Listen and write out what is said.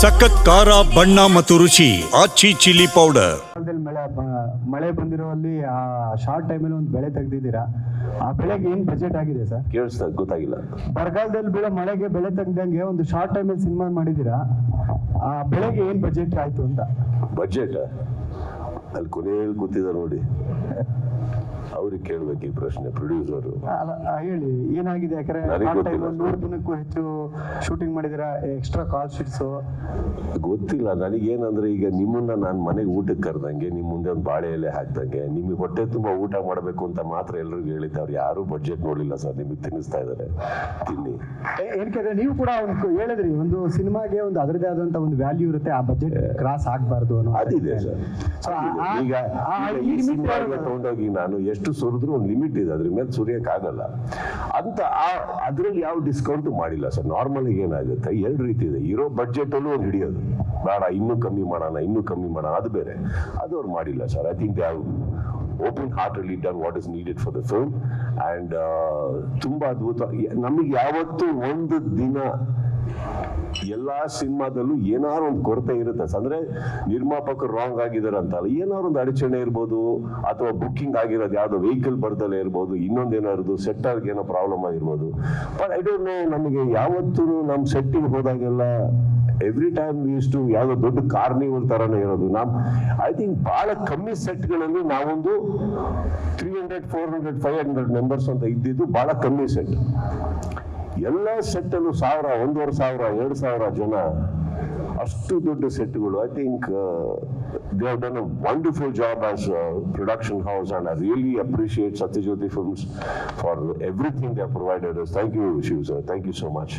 ಸಖತ್ ಖಾರ ಬಣ್ಣ ಮತ್ತು ರುಚಿ ಆಚಿ ಚಿಲ್ಲಿ ಪೌಡರ್. ಕಾಲದಲ್ಲಿ ಮಳೆ ಮಳೆ ಬಂದಿರೋಲ್ಲಿ ಆ ಶಾರ್ಟ್ ಟೈಮಲ್ಲಿ ಒಂದು ಬೆಳೆ ತೆಗ್ದಿದ್ದೀರಾ? ಆ ಬೆಳೆಗೆ ಏನು ಬಜೆಟ್ ಆಗಿದೆ ಸರ್? ಕೇಳಿಸ್ತಾ ಗೊತ್ತಾಗಿಲ್ಲ. ಬರಗಾಲದಲ್ಲಿ ಬೀಳೋ ಮಳೆಗೆ ಬೆಳೆ ತೆಗ್ದಂಗೆ ಒಂದು ಶಾರ್ಟ್ ಟೈಮಲ್ಲಿ ಸಿನಿಮಾ ಮಾಡಿದ್ದೀರಾ? ಆ ಬೆಳೆಗೆ ಏನು ಬಜೆಟ್ ಆಯ್ತು ಅಂತ? ಬಜೆಟ್ ಅಲ್ಲಿ ಕೊನೆಯಲ್ಲಿ ಗೊತ್ತಿದೆ ನೋಡಿ. ಅವ್ರಿಗೆ ಕೇಳ್ಬೇಕು ಈ ಪ್ರಶ್ನೆ ಪ್ರೊಡ್ಯೂಸರ್ ಅಲ್ಲ, ಹೇಳಿ ಏನಾಗಿದೆ? ಯಾಕಂದ್ರೆ ನನಗೆ ಗೊತ್ತಿಲ್ಲ. ನೂರು ದಿನಕ್ಕೂ ಹೆಚ್ಚು ಶೂಟಿಂಗ್ ಮಾಡಿದಿರಾ? ಎಕ್ಸ್ಟ್ರಾ ಕಾಲ್ ಶೀಟ್ಸ್ ಗೊತ್ತಿಲ್ಲ ನನಗೇನಂದ್ರೆ ಈಗ ನಿಮ್ಮನ್ನ ನಾನು ಮನೆಗೆ ಊಟಕ್ಕೆ ಕರೆದಂಗೆ ನಿಮ್ಮ ಮುಂದೆ ಒಂದು ಬಾಳೆ ಎಲೆ ಹಾಕ್ದಂಗೆ ನಿಮಗೆ ಹೊಟ್ಟೆ ತುಂಬಾ ಊಟ ಮಾಡಬೇಕು ಅಂತ ಮಾತ್ರ ಎಲ್ರಿಗೂ ಹೇಳಿದ್ದೆ. ಅವ್ರು ಯಾರು ಬಜೆಟ್ ನೋಡಿಲ್ಲ ಸರ್ ನಿಮಗೆ ತಿನ್ನಿಸ್ತಾ ಇದ್ದಾರೆ ತಿನ್ನಿ. ಏನಕ್ಕೆ ನೀವು ಕೂಡ ಒಂದು ಹೇಳಿದ್ರಿ ಒಂದು ಸಿನಿಮಾಗೆ ಒಂದು ಅದರದೇ ಆದಂತ ಒಂದು ವ್ಯಾಲ್ಯೂ ಇರುತ್ತೆ ಆ ಬಜೆಟ್ ಕ್ರಾಸ್ ಆಗಬಾರ್ದು ಅನ್ನೋ ಅದಿದೆ ಸರ್. So, ಆ- ಆ- ಈಗ ಆ- ಈಗ ಈ ಸಿನಿಮಾ ತಗೊಂಡೋಗಿ ನಾನು ಎಷ್ಟು ಸುರಿದ್ರು ಒಂದು ಲಿಮಿಟ್ ಇದೆ, ಅದ್ರ ಮೇಲೆ ಸುರಿಯೋಕ್ಕಾಗಲ್ಲ ಅಂತ ಆ, ಅದ್ರಲ್ಲಿ ಯಾವ ಡಿಸ್ಕೌಂಟ್ ಮಾಡಿಲ್ಲ ಸರ್. ನಾರ್ಮಲ್ ಏನಾಗುತ್ತೆ? ಎರಡು ರೀತಿ ಇದೆ. ಇರೋ ಬಡ್ಜೆಟ್ ಅಲ್ಲೂ ಒಂದು ಹಿಡಿಯೋದು. ಬೇಡ, ಇನ್ನೂ ಕಮ್ಮಿ ಮಾಡೋಣ, ಇನ್ನೂ ಕಮ್ಮಿ ಮಾಡೋಣ, ಅದು ಬೇರೆ. ಅದು ಅವ್ರು ಮಾಡಿಲ್ಲ sir. I think they open ಹಾರ್ಟಲ್ಲಿ done what is needed for the film and ತುಂಬಾ ಅದ್ಭುತ. ನಮಗೆ ಯಾವತ್ತೂ ಒಂದು ದಿನ ಎಲ್ಲಾ ಸಿನಿಮಾದಲ್ಲೂ ಏನಾದ್ರು ಒಂದು ಕೊರತೆ ಇರುತ್ತೆ. ಅಂದ್ರೆ ನಿರ್ಮಾಪಕರು ರಾಂಗ್ ಆಗಿದ್ದಾರೆ ಅಂತಲ್ಲ ಏನಾದ್ರು ಒಂದು ಅಡಚಣೆ ಇರ್ಬೋದು, ಅಥವಾ ಬುಕ್ಕಿಂಗ್ ಆಗಿರೋದು ಯಾವ್ದೋ ವೆಹಿಕಲ್ ಬರ್ದಲ್ಲೇ ಇರ್ಬೋದು ಇನ್ನೊಂದೇನಾದ್ರು ಸೆಟ್ಟರ್ಗೆ ಏನೋ ಪ್ರಾಬ್ಲಮ್ ಆಗಿರ್ಬೋದು. ಬಟ್ ಐ ಡೋಂಟ್ ನೋ ನಮಗೆ ಯಾವತ್ತೂ ನಮ್ಮ ಸೆಟ್ಟಿಗೆ ಹೋದಾಗೆಲ್ಲ ಎವ್ರಿ ಟೈಮ್ ಇಷ್ಟು ಯಾವುದೋ ದೊಡ್ಡ ಕಾರ್ನಿವಲ್ ತರನೇ ಇರೋದು. ನಾವು ಐ ಥಿಂಕ್ ಬಹಳ ಕಮ್ಮಿ ಸೆಟ್ಗಳಲ್ಲಿ ನಾವೊಂದು three hundred four hundred five hundred members ಅಂತ ಇದ್ದಿದ್ದು ಬಹಳ ಕಮ್ಮಿ ಸೆಟ್ ಎಲ್ಲ ಸೆಟ್ಟಲ್ಲೂ ಸಾವಿರ, ಒಂದೂವರೆ ಸಾವಿರ, ಎರಡು ಸಾವಿರ ಜನ ಅಷ್ಟು ದೊಡ್ಡ ಸೆಟ್ಗಳು I think they done a wonderful job as production house and I really appreciate Sathya Jyothi films for everything they provided thank you Shiv sir thank you so much